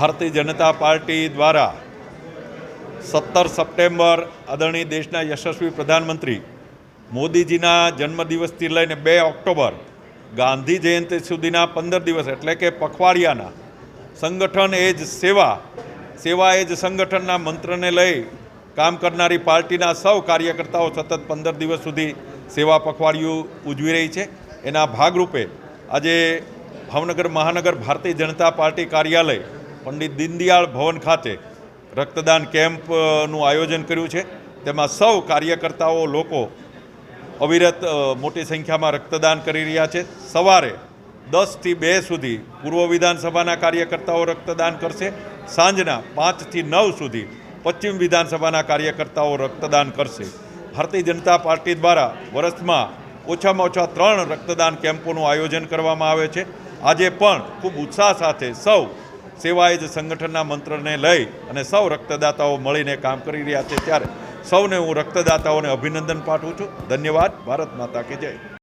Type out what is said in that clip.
Bharatiya Janata party દ્વારા સત્તર September આદરણીય દેશના યશસ્વી પ્રધાનમંત્રી મોદીજીના જન્મદિવસથી લઈને બે ઓક્ટોબર ગાંધી જયંતિ સુધીના પંદર દિવસ એટલે કે પખવાડિયાના સંગઠન એ જ સેવા સેવા એ જ સંગઠનના મંત્રને લઈ કામ કરનારી પાર્ટીના સૌ કાર્યકર્તાઓ સતત પંદર દિવસ સુધી સેવા પખવાડિયું ઉજવી રહી છે. એના ભાગરૂપે આજે ભાવનગર મહાનગર ભારતીય જનતા પાર્ટી કાર્યાલય પંડિત દીનદયાળ ભવન ખાતે રક્તદાન કેમ્પનું આયોજન કર્યું છે. તેમાં સૌ કાર્યકર્તાઓ, લોકો અવિરત મોટી સંખ્યામાં રક્તદાન કરી રહ્યા છે. સવારે દસથી બે સુધી પૂર્વ વિધાનસભાના કાર્યકર્તાઓ રક્તદાન કરશે. સાંજના પાંચથી નવ સુધી પશ્ચિમ વિધાનસભાના કાર્યકર્તાઓ રક્તદાન કરશે. ભારતીય જનતા પાર્ટી દ્વારા વર્ષમાં ઓછામાં ઓછા ત્રણ રક્તદાન કેમ્પોનું આયોજન કરવામાં આવે છે. આજે પણ ખૂબ ઉત્સાહ સાથે સૌ સેવાએ જ સંગઠનના મંત્રને લઈ અને સૌ રક્તદાતાઓ મળીને કામ કરી રહ્યા છે ત્યારે સૌને હું રક્તદાતાઓને અભિનંદન પાઠવું છું. ધન્યવાદ. ભારત માતા કે જય.